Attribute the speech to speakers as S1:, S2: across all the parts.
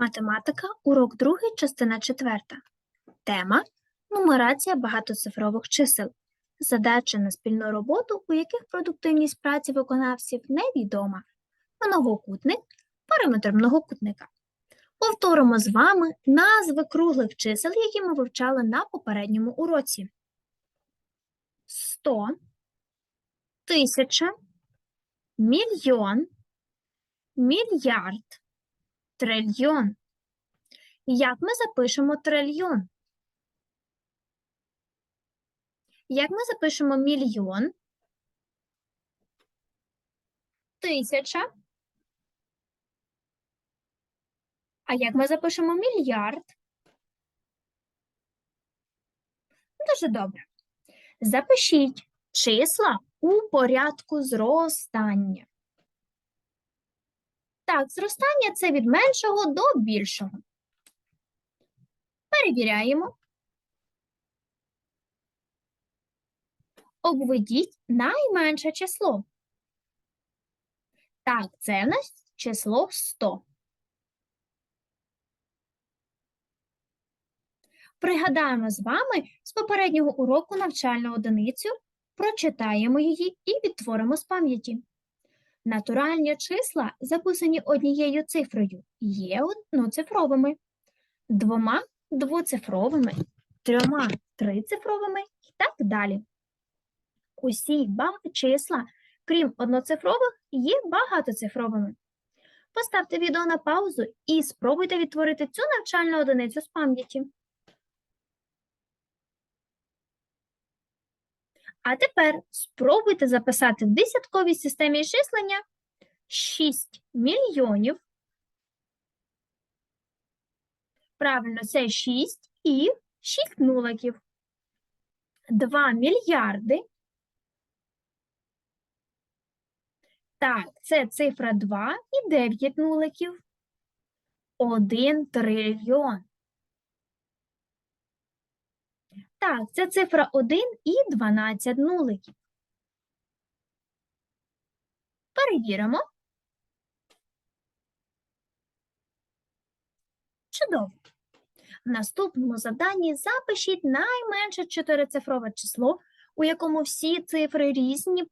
S1: Математика, урок 2, частина 4. Тема Нумерація багатоцифрових чисел. Задача на спільну роботу, у яких продуктивність праці виконавців невідома. Многокутник, периметр многокутника. Повторимо з вами назви круглих чисел, які ми вивчали на попередньому уроці. 100, тисяча, мільйон, мільярд, трильйон. Як ми запишемо трильйон? Як ми запишемо мільйон? Тисяча. А як ми запишемо мільярд? Дуже добре. Запишіть числа у порядку зростання. Так, зростання це від меншого до більшого. Перевіряємо. Обведіть найменше число. Так, це в нас число 100. Пригадаємо з вами з попереднього уроку навчальну одиницю, прочитаємо її і відтворимо з пам'яті. Натуральні числа, записані однією цифрою, є одноцифровими, двома двоцифровими, трьома трицифровими і так далі. Усі числа, крім одноцифрових, є багатоцифровими. Поставте відео на паузу і спробуйте відтворити цю навчальну одиницю з пам'яті. А тепер спробуйте записати в десятковій системі числення 6 мільйонів. Правильно, це 6 і 6 нуликів. 2 мільярди. Так, це цифра 2 і 9 нуликів. 1 трильйон. Так, це цифра 1 і 12 нуликів. Перевіримо. Чудово. В наступному завданні запишіть найменше чотирицифрове число, у якому всі цифри різні.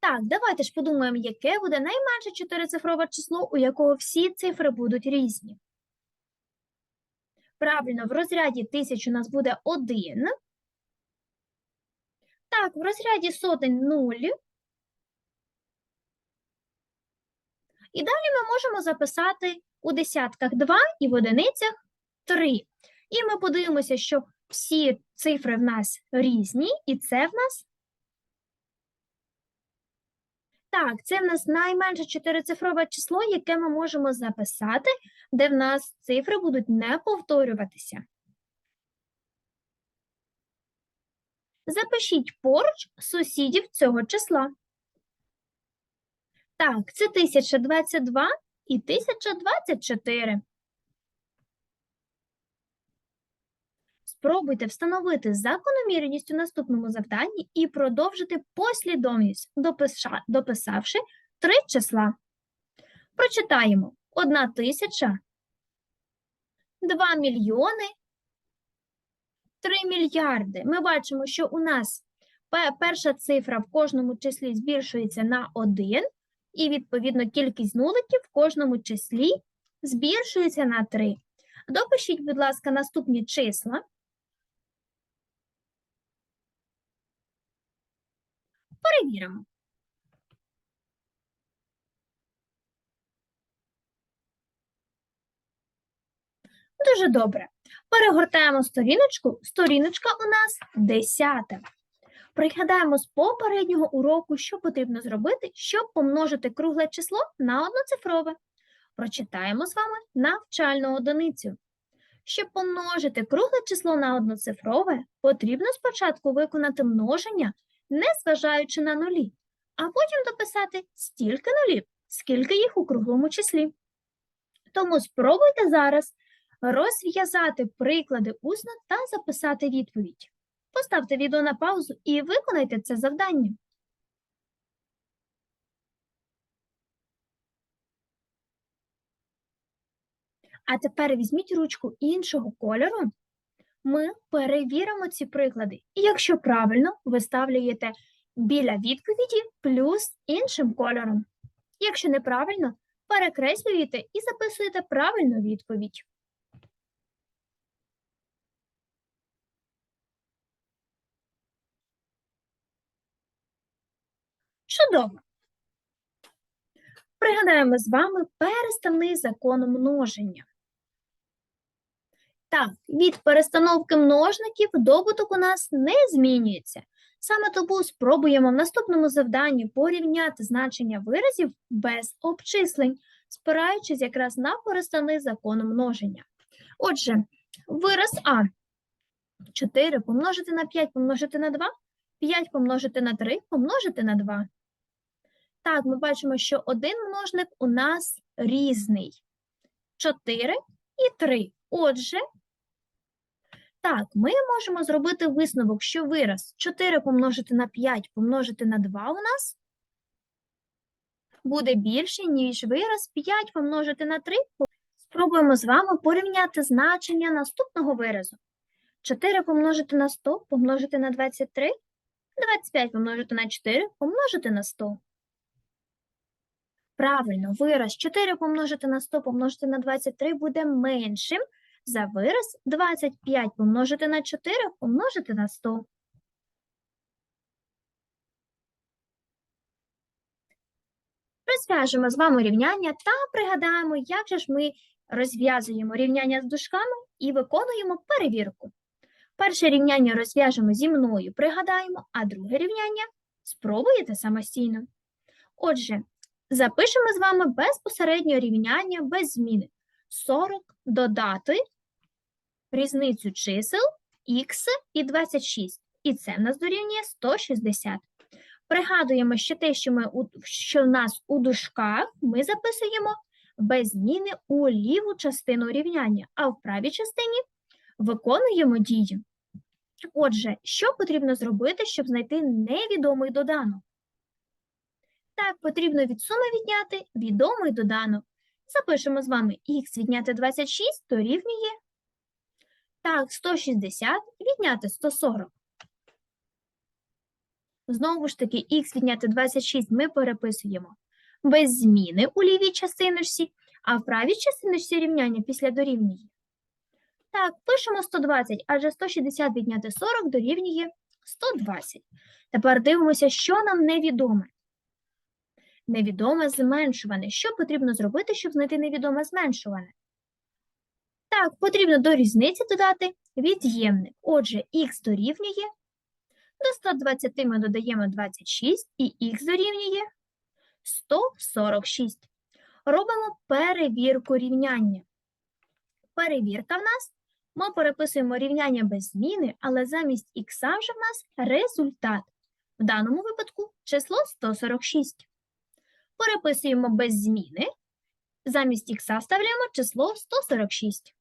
S1: Так, давайте ж подумаємо, яке буде найменше чотирицифрове число, у якого всі цифри будуть різні. Правильно, в розряді тисяч у нас буде 1. Так, в розряді сотень 0. І далі ми можемо записати у десятках 2 і в одиницях 3. І ми подивимося, що всі цифри в нас різні, і це в нас. Так, це в нас найменше чотирицифрове число, яке ми можемо записати, де в нас цифри будуть не повторюватися. Запишіть поруч сусідів цього числа. Так, це 1022 і 1024. Спробуйте встановити закономірність у наступному завданні і продовжити послідовність, дописавши три числа. Прочитаємо 1 тисяча, 2 мільйони, 3 мільярди. Ми бачимо, що у нас перша цифра в кожному числі збільшується на 1, і, відповідно, кількість нуликів в кожному числі збільшується на 3. Допишіть, будь ласка, наступні числа. Перевіримо. Дуже добре. Перегортаємо сторіночку. Сторіночка у нас 10. Пригадаємо з попереднього уроку, що потрібно зробити, щоб помножити кругле число на одноцифрове. Прочитаємо з вами навчальну одиницю. Щоб помножити кругле число на одноцифрове, потрібно спочатку виконати множення не зважаючи на нулі, а потім дописати стільки нулів, скільки їх у круглому числі. Тому спробуйте зараз розв'язати приклади усно та записати відповідь. Поставте відео на паузу і виконайте це завдання. А тепер візьміть ручку іншого кольору. Ми перевіримо ці приклади. І якщо правильно, виставляєте біля відповіді плюс іншим кольором. Якщо неправильно, перекреслюєте і записуєте правильну відповідь. Чудово. Пригадаємо з вами переставний закон множення. Так, від перестановки множників добуток у нас не змінюється. Саме тому спробуємо в наступному завданні порівняти значення виразів без обчислень, спираючись якраз на переставний закон множення. Отже, вираз А 4 помножити на 5 помножити на 2, 5 помножити на 3 помножити на 2. Так, ми бачимо, що один множник у нас різний. 4 і 3. Отже, так, ми можемо зробити висновок, що вираз 4 помножити на 5 помножити на 2 у нас буде більше, ніж вираз 5 помножити на 3. Спробуємо з вами порівняти значення наступного виразу. 4 помножити на 100 помножити на 23, 25 помножити на 4 помножити на 100. Правильно, вираз 4 помножити на 100 помножити на 23 буде меншим за вираз 25 помножити на 4 помножити на 100. Розв'яжемо з вами рівняння та пригадаємо, як же ж ми розв'язуємо рівняння з дужками і виконуємо перевірку. Перше рівняння розв'яжемо зі мною, пригадаємо, а друге рівняння спробуєте самостійно. Отже, запишемо з вами безпосередньо рівняння без зміни. 40 додати різницю чисел х і 26. І це в нас дорівнює 160. Пригадуємо, що те, що, ми, що в нас у дужках, ми записуємо без зміни у ліву частину рівняння, а в правій частині виконуємо дію. Отже, що потрібно зробити, щоб знайти невідомий доданок? Так, потрібно від суми відняти відомий доданок. Запишемо з вами х відняти 26 дорівнює. Так, 160 відняти 140. Знову ж таки, х відняти 26 ми переписуємо без зміни у лівій частиночці, а в правій частиночці рівняння після дорівнює. Так, пишемо 120, адже 160 відняти 40 дорівнює 120. Тепер дивимося, що нам невідоме. Невідоме зменшуване. Що потрібно зробити, щоб знайти невідоме зменшуване? Так, потрібно до різниці додати від'ємник. Отже, х дорівнює. До 120 ми додаємо 26 і х дорівнює 146. Робимо перевірку рівняння. Перевірка в нас. Ми переписуємо рівняння без зміни, але замість х вже в нас результат. В даному випадку число 146. Переписуємо без зміни. Замість х вставляємо число 146.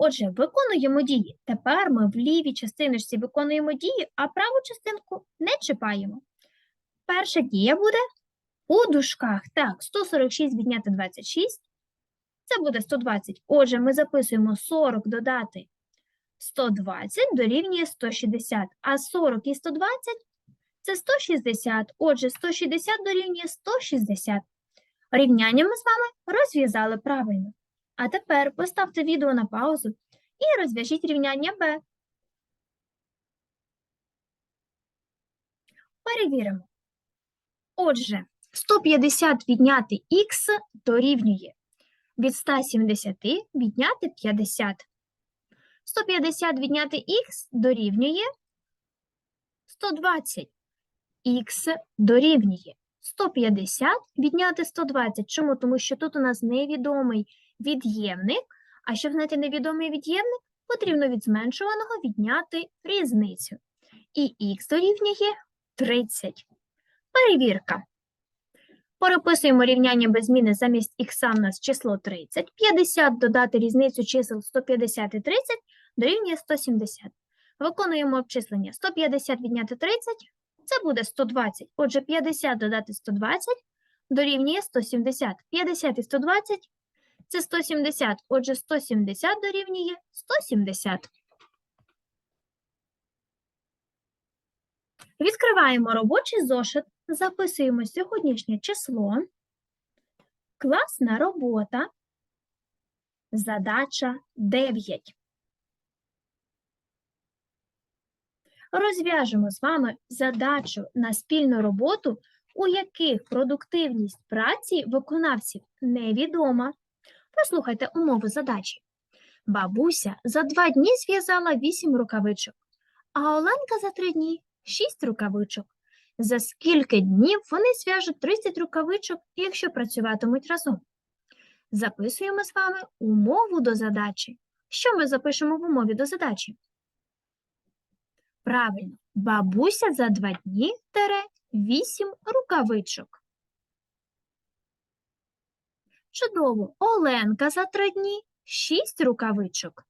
S1: Отже, виконуємо дії. Тепер ми в лівій частиночці виконуємо дії, а праву частинку не чіпаємо. Перша дія буде у дужках. Так, 146 відняти 26. Це буде 120. Отже, ми записуємо 40 додати 120 дорівнює 160, а 40 і 120 – це 160. Отже, 160 дорівнює 160. Рівняння ми з вами розв'язали правильно. А тепер поставте відео на паузу і розв'яжіть рівняння Б. Перевіримо. Отже, 150 відняти х дорівнює від 170 відняти 50. 150 відняти х дорівнює 120. Х дорівнює 150 відняти 120. Чому? Тому що тут у нас невідомий від'ємник, а щоб знайти невідомий від'ємник, потрібно від зменшуваного відняти різницю. І х дорівнює 30. Перевірка. Переписуємо рівняння без зміни замість х в нас число 30. 50 додати різницю чисел 150 і 30 дорівнює 170. Виконуємо обчислення. 150 відняти 30 – це буде 120. Отже, 50 додати 120 дорівнює 170. 50 і 120 Це 170. Отже, 170 дорівнює 170. Відкриваємо робочий зошит, записуємо сьогоднішнє число. Класна робота. Задача 9. Розв'яжемо з вами задачу на спільну роботу, у яких продуктивність праці виконавців невідома. Послухайте умови задачі. Бабуся за два дні зв'язала 8 рукавичок, а Оленка за три дні 6 рукавичок. За скільки днів вони зв'яжуть 30 рукавичок, якщо працюватимуть разом? Записуємо з вами умову до задачі. Що ми запишемо в умові до задачі? Правильно, бабуся за два дні тере 8 рукавичок. Чудово, Оленка за три дні 6 рукавичок.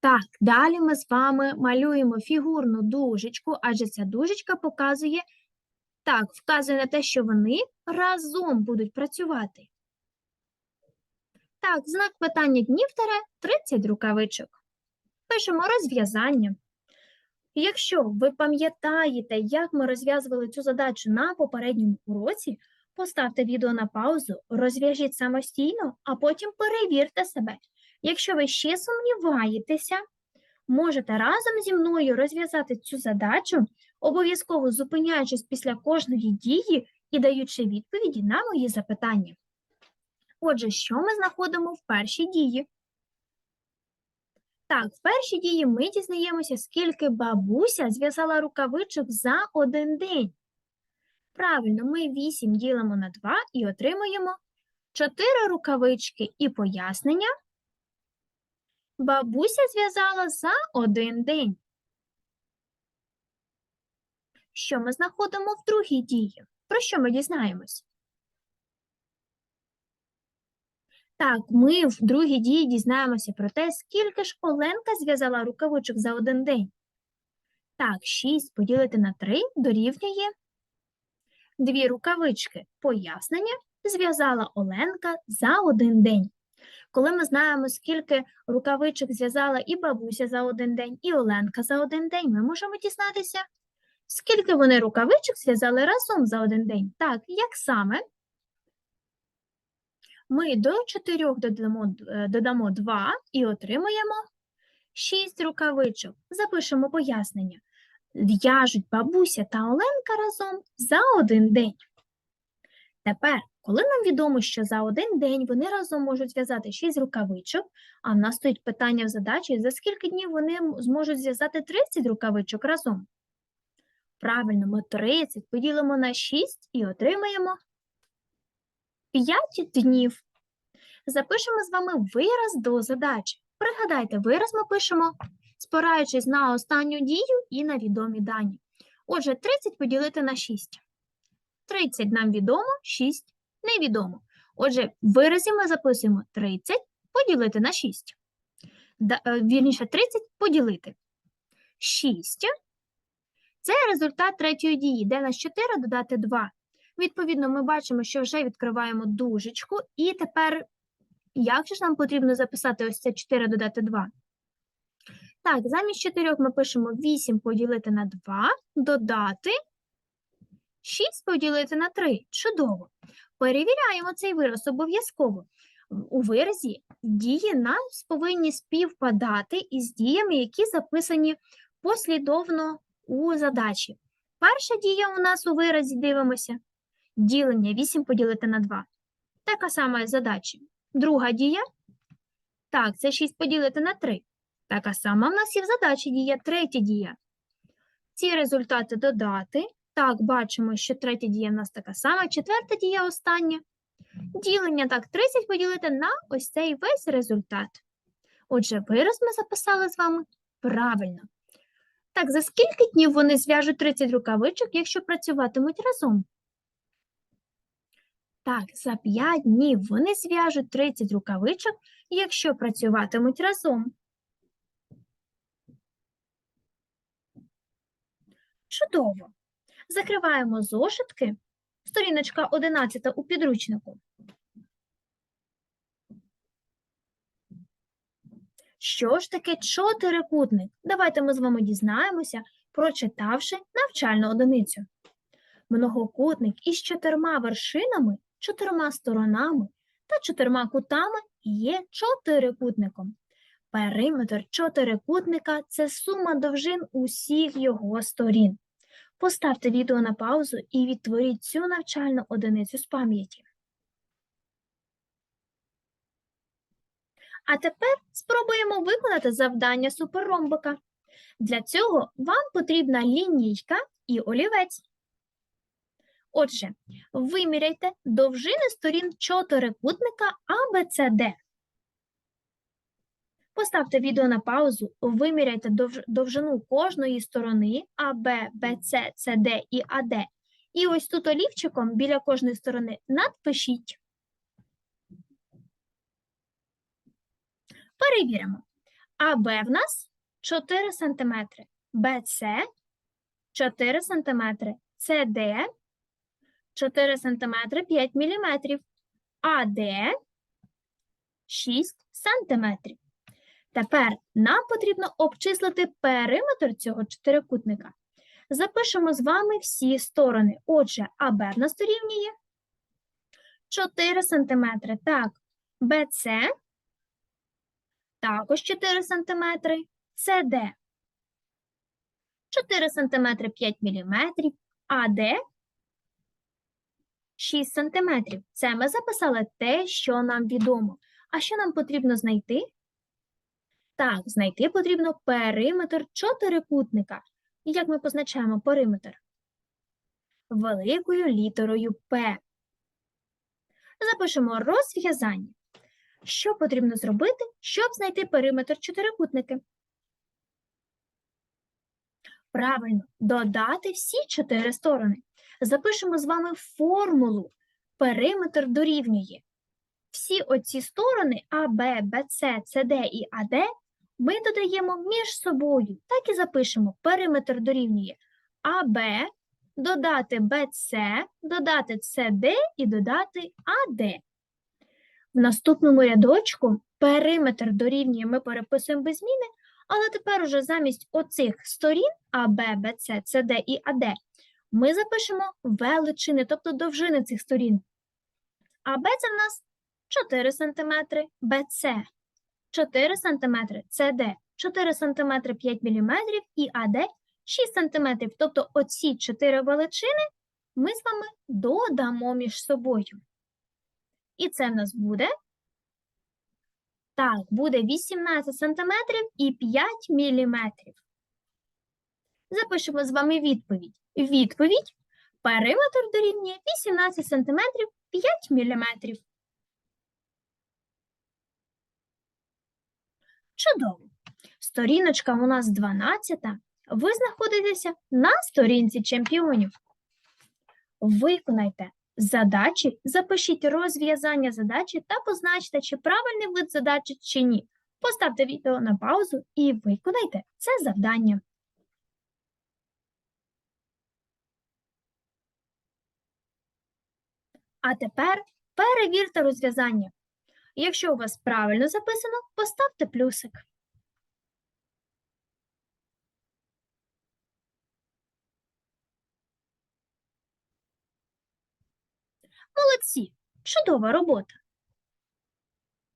S1: Так, далі ми з вами малюємо фігурну дужечку, адже ця дужечка показує, так, вказує на те, що вони разом будуть працювати. Так, знак питання днів тере 30 рукавичок. Пишемо розв'язання. Якщо ви пам'ятаєте, як ми розв'язували цю задачу на попередньому уроці, поставте відео на паузу, розв'яжіть самостійно, а потім перевірте себе. Якщо ви ще сумніваєтеся, можете разом зі мною розв'язати цю задачу, обов'язково зупиняючись після кожної дії і даючи відповіді на мої запитання. Отже, що ми знаходимо в першій дії? Так, в першій дії ми дізнаємося, скільки бабуся зв'язала рукавичок за один день. Правильно, ми 8 ділимо на 2 і отримуємо 4 рукавички і пояснення. Бабуся зв'язала за один день. Що ми знаходимо в другій дії? Про що ми дізнаємось? Так, ми в другій дії дізнаємося про те, скільки ж Оленка зв'язала рукавичок за один день. Так, 6 поділити на 3 дорівнює дві рукавички. Пояснення зв'язала Оленка за один день. Коли ми знаємо, скільки рукавичок зв'язала і бабуся за один день, і Оленка за один день, ми можемо дізнатися, скільки вони рукавичок зв'язали разом за один день. Так, як саме? Ми до 4 додамо, е, додамо 2 і отримуємо 6 рукавичок. Запишемо пояснення. В'яжуть бабуся та Оленка разом за один день. Тепер, коли нам відомо, що за один день вони разом можуть зв'язати 6 рукавичок, а в нас стоїть питання в задачі, за скільки днів вони зможуть зв'язати 30 рукавичок разом? Правильно, ми 30 поділимо на 6 і отримаємо 5 днів. Запишемо з вами вираз до задачі. Пригадайте, вираз ми пишемо, спираючись на останню дію і на відомі дані. Отже, 30 поділити на 6. 30 нам відомо, 6 невідомо. Отже, в виразі ми записуємо 30 поділити на 6. Да, е, вірніше, 30 поділити. 6 – це результат третьої дії, де на 4 додати 2. Відповідно, ми бачимо, що вже відкриваємо дужечку, і тепер як же ж нам потрібно записати ось це 4 додати 2? Так, замість 4 ми пишемо 8 поділити на 2, додати 6 поділити на 3. Чудово. Перевіряємо цей вираз обов'язково. У виразі дії нас повинні співпадати із діями, які записані послідовно у задачі. Перша дія у нас у виразі, дивимося, ділення 8 поділити на 2. Така сама як задачі. Друга дія. Так, це 6 поділити на 3. Така сама в нас і в задачі дія, третя дія. Ці результати додати. Так, бачимо, що третя дія в нас така сама, четверта дія остання. Ділення так, 30 поділити на ось цей весь результат. Отже, вираз ми записали з вами правильно. Так, за скільки днів вони зв'яжуть 30 рукавичок, якщо працюватимуть разом? Так, за 5 днів вони зв'яжуть 30 рукавичок, якщо працюватимуть разом. Чудово! Закриваємо зошитки. Сторіночка 11 у підручнику. Що ж таке чотирикутник? Давайте ми з вами дізнаємося, прочитавши навчальну одиницю. Многокутник із чотирма вершинами чотирма сторонами та чотирма кутами є чотирикутником. Периметр чотирикутника це сума довжин усіх його сторін. Поставте відео на паузу і відтворіть цю навчальну одиницю з пам'яті. А тепер спробуємо виконати завдання суперромбика. Для цього вам потрібна лінійка і олівець. Отже, виміряйте довжини сторін чотирикутника ABCD. Поставте відео на паузу, виміряйте довжину кожної сторони АБ, БЦ, СД і АД. І ось тут олівчиком біля кожної сторони надпишіть. Перевіримо. АБ в нас 4 см, БЦ 4 см, СД 4 см 5 мм, АД 6 см. Тепер нам потрібно обчислити периметр цього чотирикутника. Запишемо з вами всі сторони. Отже, АБ в нас дорівнює 4 см. Так, БЦ також 4 см, СД 4 см 5 мм, АД 6 см. Це ми записали те, що нам відомо. А що нам потрібно знайти? Так, знайти потрібно периметр чотирикутника. І як ми позначаємо периметр? Великою літерою П. Запишемо розв'язання. Що потрібно зробити, щоб знайти периметр чотирикутники? Правильно, додати всі чотири сторони. Запишемо з вами формулу. Периметр дорівнює. Всі оці сторони А, Б, Б, С, С, Д і АД ми додаємо між собою. Так і запишемо. Периметр дорівнює АБ, додати БЦ, додати СД і додати АД. В наступному рядочку периметр дорівнює, ми переписуємо без зміни, але тепер уже замість оцих сторін АБ, БЦ, СД і АД ми запишемо величини, тобто довжини цих сторін. АБ це в нас 4 см, БЦ 4 см, СД 4 см 5 мм і АД 6 см. Тобто оці чотири величини ми з вами додамо між собою. І це в нас буде. Так, буде 18 см і 5 мм. Запишемо з вами відповідь. Відповідь периметр дорівнює 18 см 5 мм. Чудово. Сторіночка у нас 12. Ви знаходитеся на сторінці чемпіонів. Виконайте задачі, запишіть розв'язання задачі та позначте, чи правильний вид задачі, чи ні. Поставте відео на паузу і виконайте це завдання. А тепер перевірте розв'язання. Якщо у вас правильно записано, поставте плюсик. Молодці! Чудова робота!